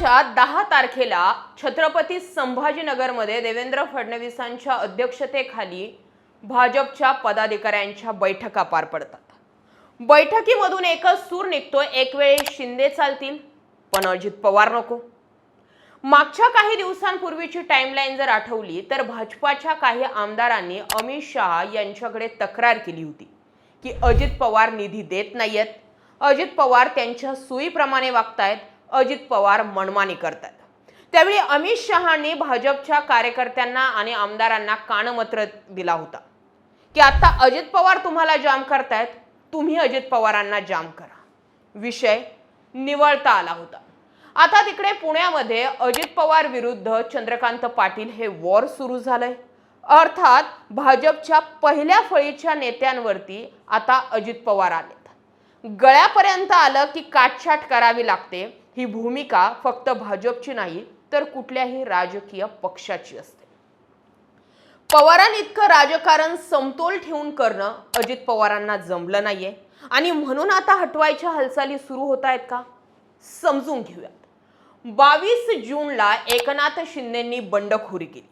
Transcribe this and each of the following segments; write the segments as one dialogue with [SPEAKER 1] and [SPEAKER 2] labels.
[SPEAKER 1] महिन्याच्या दहा तारखेला छत्रपती संभाजीनगरमध्ये देवेंद्र फडणवीसांच्या अध्यक्षतेखाली भाजपच्या पदाधिकाऱ्यांच्या बैठका पार पडतात. बैठकीमधून एकच सूर निघतो एक वेळी शिंदे चालतील पण अजित पवार नको. मागच्या काही दिवसांपूर्वीची टाइमलाईन जर आठवली तर भाजपाच्या काही आमदारांनी अमित शहा यांच्याकडे तक्रार केली होती की अजित पवार निधी देत नाहीयेत. अजित पवार त्यांच्या सुईप्रमाणे वागतायत अजित पवार मनमानी करतात. त्यावेळी अमित शहांनी भाजपच्या कार्यकर्त्यांना आणि आमदारांना कानमत्र दिला होता. की आता अजित पवार तुम्हाला जाम करतायत तुम्ही अजित पवारांना जाम करा. विषय निवळता आला होता. आता तिकडे पुण्यामध्ये अजित पवार विरुद्ध चंद्रकांत पाटील हे वॉर सुरू झालंय. अर्थात भाजपच्या पहिल्या फळीच्या नेत्यांवरती आता अजित पवार आलेत. गळ्यापर्यंत आलं की काटछाट करावी लागते ही भूमिका फक्त भाजपची नाही तर कुठल्याही राजकीय पक्षाची असते. पवारांइतकं राजकारण समतोल ठेवून करणं अजित पवारांना जमलं नाहीये. आणि म्हणून आता हटवायच्या हालचाली सुरू होत आहेत का? समजून घेऊयात. बावीस जूनला एकनाथ शिंदेंनी बंडखोरी केली.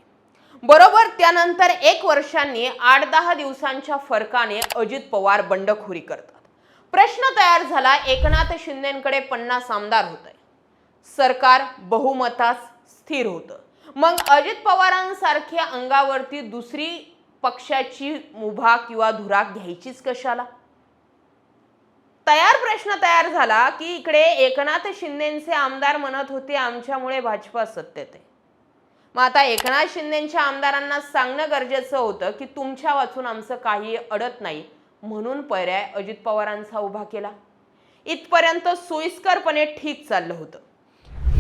[SPEAKER 1] बरोबर त्यानंतर एक वर्षांनी आठ दहा दिवसांच्या फरकाने अजित पवार बंडखोरी करतात. प्रश्न तयार झाला एकनाथ शिंदेकडे पन्नास आमदार होते सरकार बहुमतास स्थिर होतं. मग अजित पवारांसारख्या अंगावरती दुसरी पक्षाची मुभा किंवा धुरा घ्यायचीच कशाला? तयार प्रश्न तयार झाला की इकडे एकनाथ शिंदेचे आमदार म्हणत होते आमच्यामुळे भाजपा सत्तेत आहे. मग आता एकनाथ शिंदेच्या आमदारांना सांगणं गरजेचं होतं की तुमच्या वाचून आमचं काही अडत नाही म्हणून पर्याय अजित पवारांचा उभा केला. इथपर्यंत सोयीस्करपणे ठीक चाललं होतं.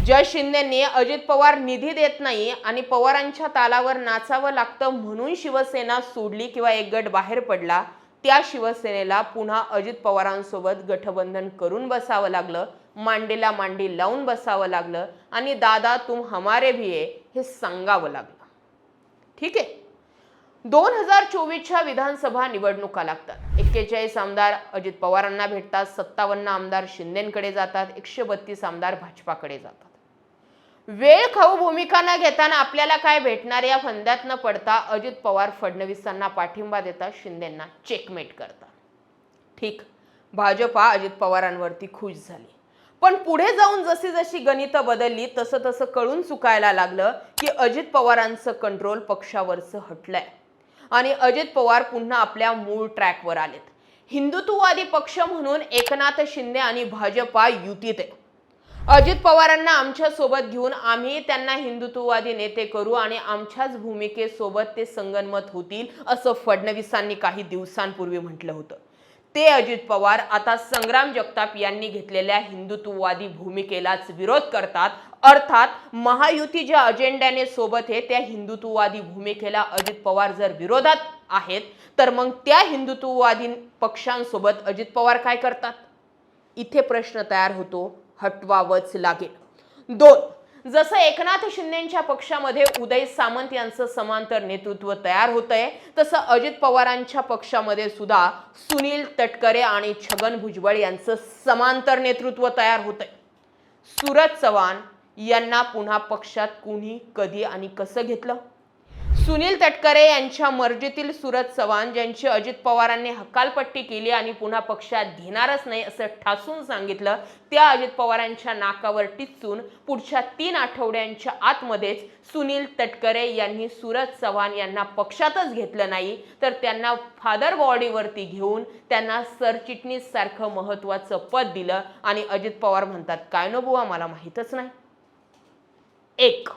[SPEAKER 1] जय शिंदेंनी अजित पवार निधी देत नाही आणि पवारांच्या तालावर नाचावं लागतं म्हणून शिवसेना सोडली किंवा एक गट बाहेर पडला त्या शिवसेनेला पुन्हा अजित पवारांसोबत गठबंधन करून बसावं लागलं मांडीला मांडी लावून बसावं लागलं आणि दादा तुम हमारे भी आहे हे सांगावं लागलं. ठीक आहे? दोन हजार चोवीसच्या विधानसभा निवडणुका लागतात. एक्केचाळीस आमदार अजित पवारांना भेटतात सत्तावन्न आमदार शिंदेकडे जातात एकशे बत्तीस आमदार भाजपाकडे जातात. वेळ खाऊ भूमिका न घेताना आपल्याला काय भेटणार? या फंद्यात न पडता अजित पवार फडणवीसांना पाठिंबा देतात शिंदेंना चेकमेट करतात. ठीक भाजपा अजित पवारांवरती खुश झाली. पण पुढे जाऊन जशी जशी गणितं बदलली तसं तसं कळून चुकायला लागलं की अजित पवारांचं कंट्रोल पक्षावरचं हटलंय. आणि अजित पवार पुन्हा आपल्या मूळ ट्रॅकवर आलेत. हिंदुत्ववादी पक्ष म्हणून एकनाथ शिंदे आणि भाजपा युतीत आहे अजित पवारांना आमच्यासोबत घेऊन आम्ही त्यांना हिंदुत्ववादी नेते करू आणि आमच्याच भूमिकेसोबत ते संगनमत होतील असं फडणवीसांनी काही दिवसांपूर्वी म्हटलं होतं. ते अजित पवार आता संग्राम जगताप यांनी घेतलेल्या हिंदुत्ववादी भूमिकेलाच विरोध करतात. अर्थात महायुती ज्या अजेंड्याने सोबत आहे त्या हिंदुत्ववादी भूमिकेला अजित पवार जर विरोधात आहेत तर मग त्या हिंदुत्ववादी पक्षांसोबत अजित पवार काय करतात? इथे प्रश्न तयार होतो. हटवावंच लागेल. दोन जसं एकनाथ शिंदेच्या पक्षामध्ये उदय सामंत यांचं समांतर नेतृत्व तयार होत आहे तसं अजित पवारांच्या पक्षामध्ये सुद्धा सुनील तटकरे आणि छगन भुजबळ यांचं समांतर नेतृत्व तयार होत आहे चव्हाण यांना पुन्हा पक्षात कुणी कधी आणि कसं घेतलं? सुनील तटकरे यांच्या मर्जीतील सुरज चव्हाण ज्यांची अजित पवारांनी हकालपट्टी केली आणि पुन्हा पक्षात घेणारच नाही असं ठासून सांगितलं त्या अजित पवारांच्या नाकावर टिचून पुढच्या तीन आठवड्यांच्या आतमध्येच सुनील तटकरे यांनी सुरज चव्हाण यांना पक्षातच घेतलं नाही तर त्यांना फादर बॉडीवरती घेऊन त्यांना सरचिटणीस सारखं महत्वाचं पद दिलं आणि अजित पवार म्हणतात काय नो बुवा मला माहीतच नाही. एक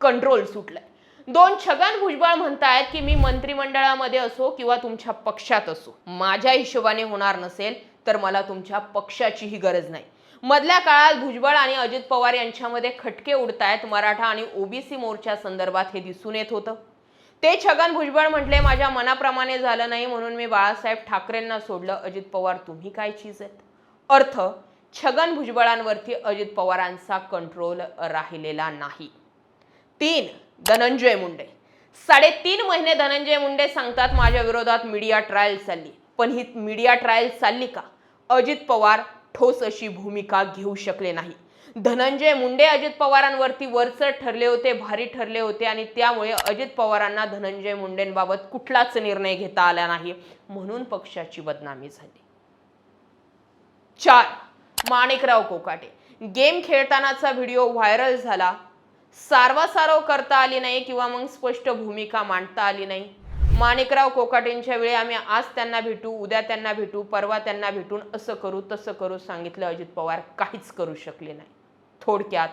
[SPEAKER 1] कंट्रोल सुटलं दोन छगन भुजबळ म्हणतायत की मी मंत्रिमंडळामध्ये असो किंवा तुमच्या पक्षात असो माझ्या हिशोबाने होणार नसेल तर मला तुमच्या पक्षाचीही गरज नाही. मधल्या काळात भुजबळ आणि अजित पवार यांच्यामध्ये खटके उडतायत मराठा आणि ओबीसी मोर्चा संदर्भात हे दिसून येत होतं. ते छगन भुजबळ म्हटले माझ्या मनाप्रमाणे झालं नाही म्हणून मी बाळासाहेब ठाकरेंना सोडलं. अजित पवार तुम्ही काय चीज आहेत? अर्थ छगन भुजबळांवरती अजित पवारांचा कंट्रोल राहिलेला नाही. तीन धनंजय मुंडे. साडेतीन महिने धनंजय मुंडे सांगतात माझ्या विरोधात मीडिया ट्रायल चालली. पण ही मीडिया ट्रायल चालली का? अजित पवार ठोस अशी भूमिका घेऊ शकले नाही. धनंजय मुंडे अजित पवारांवरती वरचढ ठरले होते भारी ठरले होते आणि त्यामुळे अजित पवारांना धनंजय मुंडेंबाबत कुठलाच निर्णय घेता आला नाही म्हणून पक्षाची बदनामी झाली. चार माणिकराव कोकाटे. गेम खेळतानाचा व्हिडिओ व्हायरल झाला सारवासारव करता आली नाही किंवा मग स्पष्ट भूमिका मांडता आली नाही. माणिकराव कोकाटेंच्या वेळी आम्ही आज त्यांना भेटू उद्या त्यांना भेटू परवा त्यांना भेटून असं करू तसं करू सांगितलं अजित पवार काहीच करू शकले नाही. थोडक्यात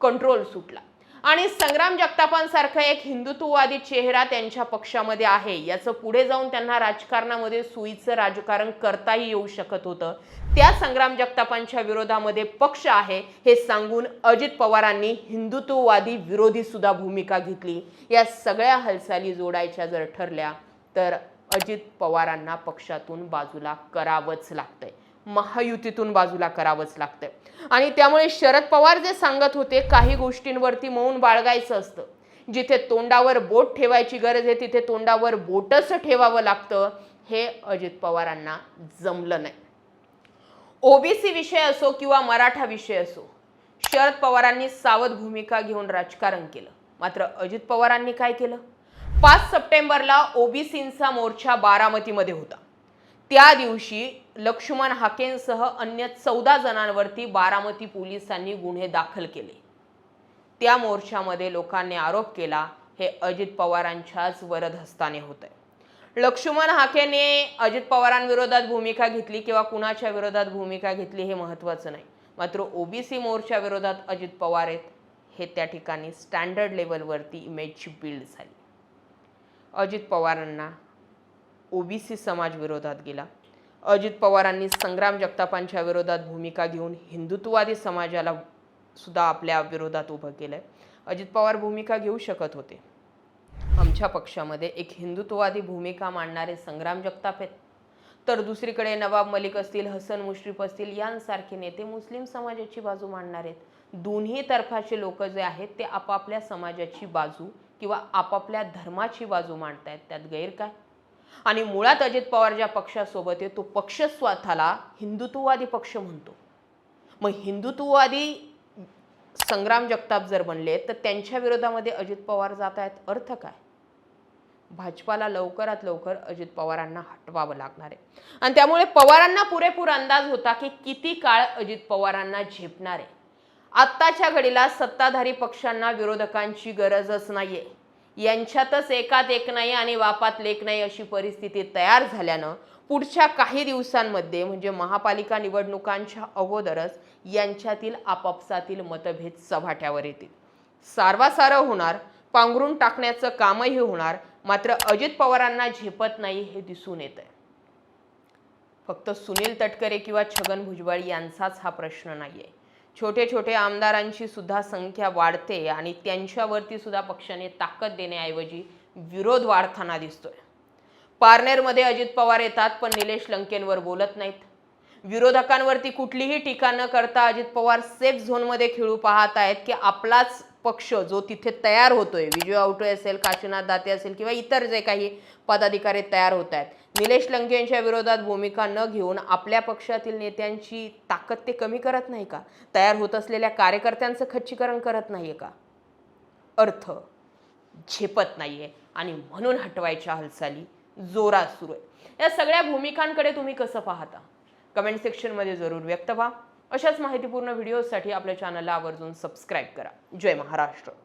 [SPEAKER 1] कंट्रोल सुटला. आणि संग्राम जगतापांसारखा एक हिंदुत्ववादी चेहरा त्यांच्या पक्षामध्ये आहे. याचं पुढे जाऊन त्यांना राजकारणामध्ये सुईचं राजकारण करताही येऊ शकत होतं. त्या संग्राम जगतापांच्या विरोधामध्ये पक्ष आहे हे सांगून अजित पवारांनी हिंदुत्ववादी विरोधी सुद्धा भूमिका घेतली. या सगळ्या हालचाली जोडायच्या जर ठरल्या तर अजित पवारांना पक्षातून बाजूला करावंच लागतंय. महायुतीतून बाजूला करावंच लागतंय. आणि त्यामुळे शरद पवार जे सांगत होते काही गोष्टींवरती मौन बाळगायचं असतं. जिथे तोंडावर बोट ठेवायची गरज आहे तिथे तोंडावर बोटच ठेवावं लागतं हे अजित पवारांना जमलं नाही. ओबीसी विषय असो किंवा मराठा विषय असो शरद पवारांनी सावध भूमिका घेऊन राजकारण केलं. मात्र अजित पवारांनी काय केलं? पाच सप्टेंबरला ओबीसींचा मोर्चा बारामतीमध्ये होता. त्या दिवशी लक्ष्मण हाकेंसह अन्य चौदा जणांवरती बारामती पोलिसांनी गुन्हे दाखल केले. त्या मोर्चामध्ये लोकांनी आरोप केला हे अजित पवारांच्याच वरदहस्ताने होत आहे लक्ष्मण हाकेने अजित पवारांविरोधात भूमिका घेतली किंवा कुणाच्या विरोधात भूमिका घेतली हे महत्त्वाचं नाही. मात्र ओबीसी मोर्चा विरोधात अजित पवार आहेत हे त्या ठिकाणी स्टँडर्ड लेवलवरती इमेजची बिल्ड झाली. अजित पवारांना ओबीसी समाज विरोधात गेला. अजित पवारांनी संग्राम जगतापांच्या विरोधात भूमिका घेऊन हिंदुत्ववादी समाजाला सुद्धा आपल्या विरोधात उभं केलं आहे अजित पवार भूमिका घेऊ शकत होते. आमच्या पक्षामध्ये एक हिंदुत्ववादी भूमिका मांडणारे संग्राम जगताप आहेत. तर दुसरीकडे नवाब मलिक असतील हसन मुश्रीफ असतील यांसारखे नेते मुस्लिम समाजाची बाजू मांडणार आहेत. दोन्ही तर्फाचे लोक जे आहेत ते आपापल्या समाजाची बाजू किंवा आपापल्या धर्माची बाजू मांडतायत. त्यात गैर काय आणि मुळात अजित पवार ज्या पक्षासोबत आहे तो पक्ष स्वतःला हिंदुत्ववादी पक्ष म्हणतो. मग हिंदुत्ववादी संग्राम जगताप जर बनले तर त्यांच्या विरोधामध्ये अजित पवार जात आहेत अर्थ काय? भाजपाला लवकरात लवकर अजित पवारांना हटवावं लागणार आहे. आणि त्यामुळे पवारांना पुरेपूर अंदाज होता की किती काळ अजित पवारांना झेपणार आहे. आत्ताच्या घडीला सत्ताधारी पक्षांना विरोधकांची गरजच नाहीये. यांच्यातच एकात एक नाही आणि वापात लेख नाही अशी परिस्थिती तयार झाल्यानं पुढच्या काही दिवसांमध्ये म्हणजे महापालिका निवडणुकांच्या अगोदरच यांच्यातील आपापसातील मतभेद सभाट्यावर येतील. सारवासारव होणार पांघरून टाकण्याचं कामही होणार मात्र अजित पवारांना झेपत नाही हे दिसून येत आहे फक्त सुनील तटकरे किंवा छगन भुजबळ यांचाच हा प्रश्न नाही आहे छोटे छोटे आमदारांची सुद्धा संख्या वाढते आणि त्यांच्यावरती सुद्धा पक्षाने ताकद देण्याऐवजी विरोध वाढताना दिसतोय. पारनेरमध्ये अजित पवार येतात पण निलेश लंकेंवर बोलत नाहीत. विरोधकांवरती कुठलीही टीका न करता अजित पवार सेफ झोनमध्ये खेळू पाहत आहेत की आपलाच पक्ष जो तिथे तयार होतोय विजय आवटोय असेल काशीनाथ दाते असेल किंवा इतर जे काही पदाधिकारी तयार होत आहेत निलेश लंके यांच्या विरोधात भूमिका न घेऊन आपल्या पक्षातील नेत्यांची ताकद ते कमी करत नाही का? तयार होत असलेल्या कार्यकर्त्यांचं खच्चीकरण करत नाही का? अर्थ झेपत नाही आहे आणि म्हणून हटवायच्या हालचाली जोरात सुरू आहे या सगळ्या भूमिकांकडे तुम्ही कसं पाहता? कमेंट सेक्शनमध्ये जरूर व्यक्त व्हा. अशाच माहितीपूर्ण व्हिडिओसाठी आपल्या चॅनलला आवर्जून सबस्क्राईब करा. जय महाराष्ट्र.